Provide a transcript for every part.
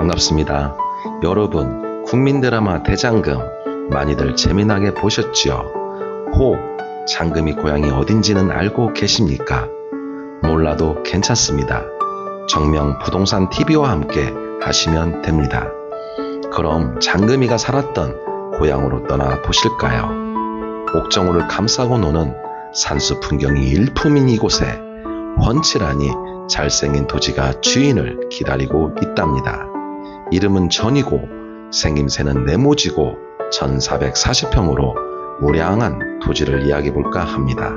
반갑습니다. 여러분, 국민 드라마 대장금 많이들 재미나게 보셨지요? 혹 장금이 고향이 어딘지는 알고 계십니까? 몰라도 괜찮습니다. 정명 부동산 TV와 함께 하시면 됩니다. 그럼 장금이가 살았던 고향으로 떠나 보실까요? 옥정호를 감싸고 노는 산수 풍경이 일품인 이곳에 훤칠하니 잘생긴 토지가 주인을 기다리고 있답니다. 이름은 전이고 생김새는 네모지고 1440평으로 우량한 토지를 이야기해 볼까 합니다.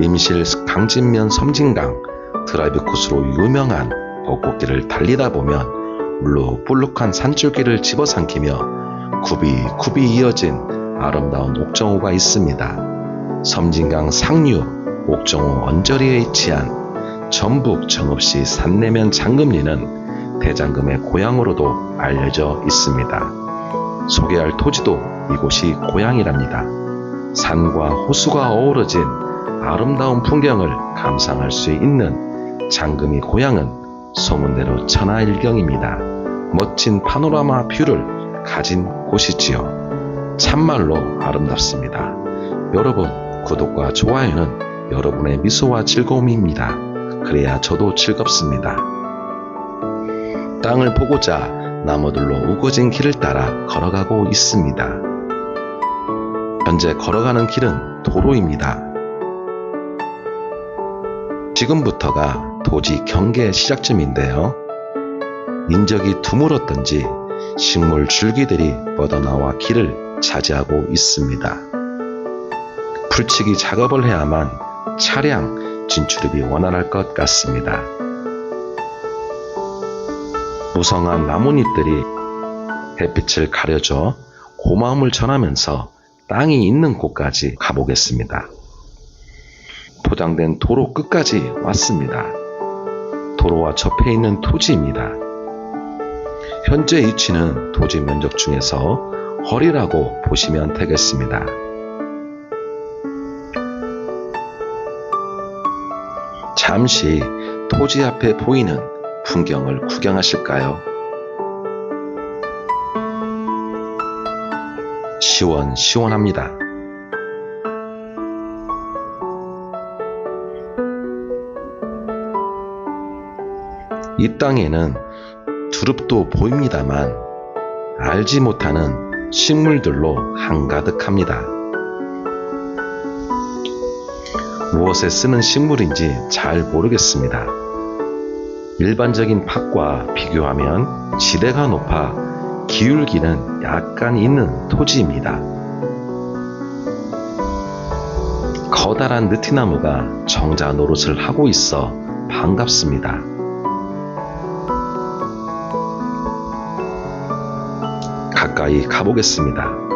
임실 강진면 섬진강 드라이브 코스로 유명한 벚꽃길을 달리다 보면 울룩불룩한 산줄기를 집어삼키며 굽이 굽이 이어진 아름다운 옥정호가 있습니다. 섬진강 상류 옥정호 언저리에 위치한 전북 정읍시 산내면 장금리는 대장금의 고향으로도 알려져 있습니다. 소개할 토지도 이곳이 고향이랍니다. 산과 호수가 어우러진 아름다운 풍경을 감상할 수 있는 장금이 고향은 소문대로 천하일경입니다. 멋진 파노라마 뷰를 가진 곳이지요. 참말로 아름답습니다. 여러분, 구독과 좋아요는 여러분의 미소와 즐거움입니다. 그래야 저도 즐겁습니다. 땅을 보고자 나무들로 우거진 길을 따라 걸어가고 있습니다. 현재 걸어가는 길은 도로입니다. 지금부터가 토지 경계 시작점인데요. 인적이 드물었던지 식물 줄기들이 뻗어나와 길을 차지하고 있습니다. 풀치기 작업을 해야만 차량 진출입이 원활할 것 같습니다. 무성한 나뭇잎들이 햇빛을 가려줘 고마움을 전하면서 땅이 있는 곳까지 가보겠습니다. 포장된 도로 끝까지 왔습니다. 도로와 접해 있는 토지입니다. 현재 위치는 토지 면적 중에서 허리라고 보시면 되겠습니다. 잠시 토지 앞에 보이는 풍경을 구경하실까요? 시원시원합니다. 이 땅에는 두릅도 보입니다만 알지 못하는 식물들로 한가득합니다. 무엇에 쓰는 식물인지 잘 모르겠습니다. 일반적인 팥과 비교하면 지대가 높아 기울기는 약간 있는 토지입니다. 커다란 느티나무가 정자 노릇을 하고 있어 반갑습니다. 가까이 가보겠습니다.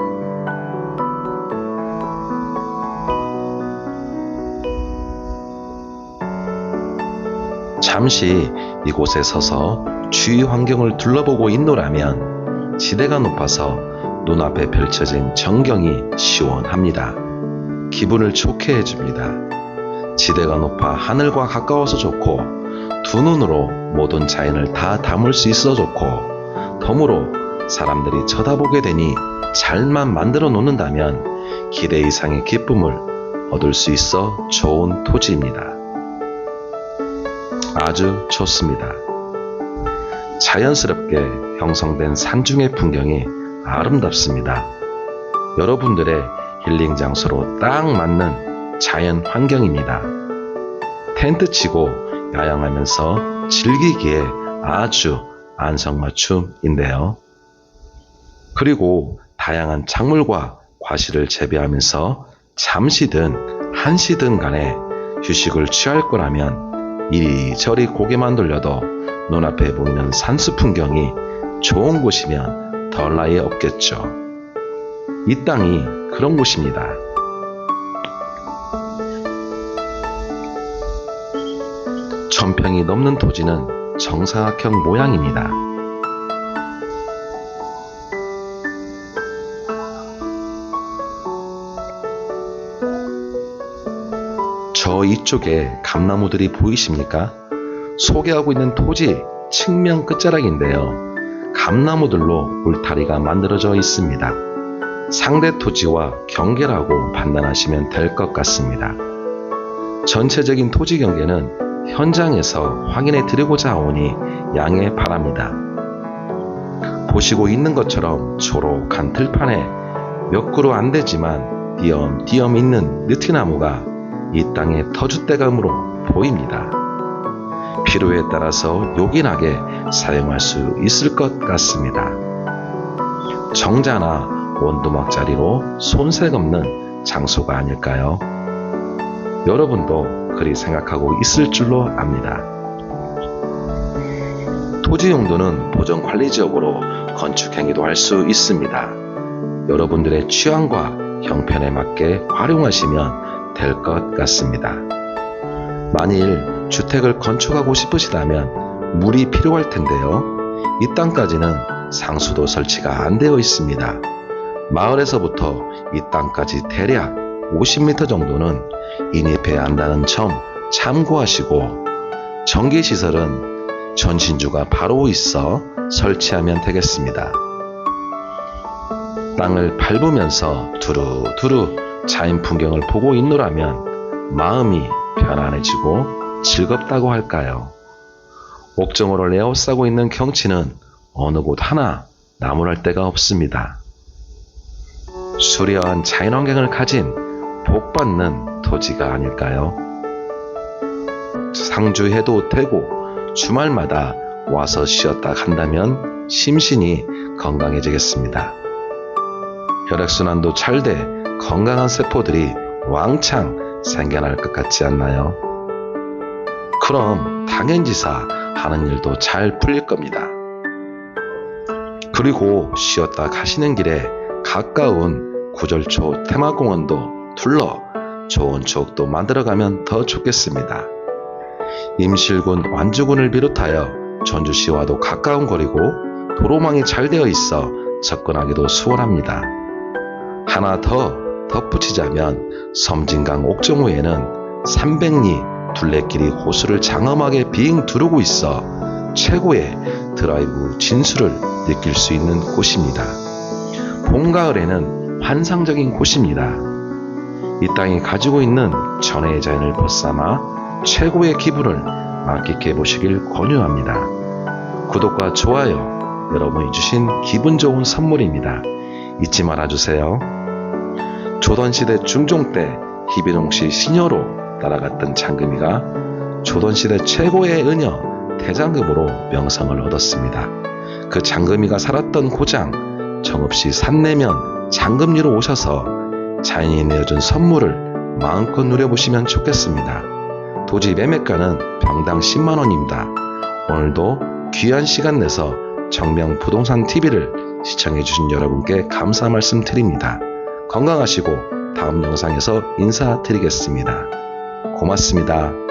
잠시 이곳에 서서 주위 환경을 둘러보고 있노라면 지대가 높아서 눈앞에 펼쳐진 전경이 시원합니다. 기분을 좋게 해줍니다. 지대가 높아 하늘과 가까워서 좋고 두 눈으로 모든 자연을 다 담을 수 있어 좋고 덤으로 사람들이 쳐다보게 되니 잘만 만들어 놓는다면 기대 이상의 기쁨을 얻을 수 있어 좋은 토지입니다. 아주 좋습니다. 자연스럽게 형성된 산중의 풍경이 아름답습니다. 여러분들의 힐링 장소로 딱 맞는 자연 환경입니다. 텐트 치고 야영하면서 즐기기에 아주 안성맞춤인데요. 그리고 다양한 작물과 과실을 재배하면서 잠시든 한시든 간에 휴식을 취할 거라면 이리저리 고개만 돌려도 눈앞에 보이는 산수 풍경이 좋은 곳이면 덜 나위 없겠죠. 이 땅이 그런 곳입니다. 천평이 넘는 토지는 정사각형 모양입니다. 이쪽에 감나무들이 보이십니까? 소개하고 있는 토지 측면 끝자락인데요. 감나무들로 울타리가 만들어져 있습니다. 상대 토지와 경계라고 판단하시면 될 것 같습니다. 전체적인 토지 경계는 현장에서 확인해 드리고자 하오니 양해 바랍니다. 보시고 있는 것처럼 초록한 들판에 몇 그루 안 되지만 띄엄띄엄 있는 느티나무가 이 땅의 터줏대감으로 보입니다. 필요에 따라서 요긴하게 사용할 수 있을 것 같습니다. 정자나 원두막 자리로 손색 없는 장소가 아닐까요? 여러분도 그리 생각하고 있을 줄로 압니다. 토지 용도는 보전 관리 지역으로 건축 행위도 할 수 있습니다. 여러분들의 취향과 형편에 맞게 활용하시면 될 것 같습니다. 만일 주택을 건축하고 싶으시다면 물이 필요할 텐데요. 이 땅까지는 상수도 설치가 안 되어 있습니다. 마을에서부터 이 땅까지 대략 50m 정도는 인입해야 한다는 점 참고하시고 전기시설은 전신주가 바로 있어 설치하면 되겠습니다. 땅을 밟으면서 두루두루 자연 풍경을 보고 있노라면 마음이 편안해지고 즐겁다고 할까요? 옥정호를 에워싸고 있는 경치는 어느 곳 하나 나무랄 데가 없습니다. 수려한 자연환경을 가진 복받는 토지가 아닐까요? 상주해도 되고 주말마다 와서 쉬었다 간다면 심신이 건강해지겠습니다. 혈액순환도 잘 돼 건강한 세포들이 왕창 생겨날 것 같지 않나요? 그럼 당연지사 하는 일도 잘 풀릴 겁니다. 그리고 쉬었다 가시는 길에 가까운 구절초 테마공원도 둘러 좋은 추억도 만들어가면 더 좋겠습니다. 임실군 완주군을 비롯하여 전주시와도 가까운 거리고 도로망이 잘 되어 있어 접근하기도 수월합니다. 하나 더 덧붙이자면 섬진강 옥정호에는 300리 둘레길이 호수를 장엄하게 빙 두르고 있어 최고의 드라이브 진수를 느낄 수 있는 곳입니다. 봄, 가을에는 환상적인 곳입니다. 이 땅이 가지고 있는 전해의 자연을 벗삼아 최고의 기분을 만끽해 보시길 권유합니다. 구독과 좋아요, 여러분이 주신 기분 좋은 선물입니다. 잊지 말아주세요. 조선시대 중종 때 희비룡 씨 시녀로 따라갔던 장금이가 조선시대 최고의 은여 대장금으로 명성을 얻었습니다. 그 장금이가 살았던 고장 정없이 산내면 장금리로 오셔서 자연이 내어준 선물을 마음껏 누려보시면 좋겠습니다. 도지 매매가는 병당 10만원입니다. 오늘도 귀한 시간 내서 정명 부동산 TV를 시청해주신 여러분께 감사 말씀 드립니다. 건강하시고 다음 영상에서 인사드리겠습니다. 고맙습니다.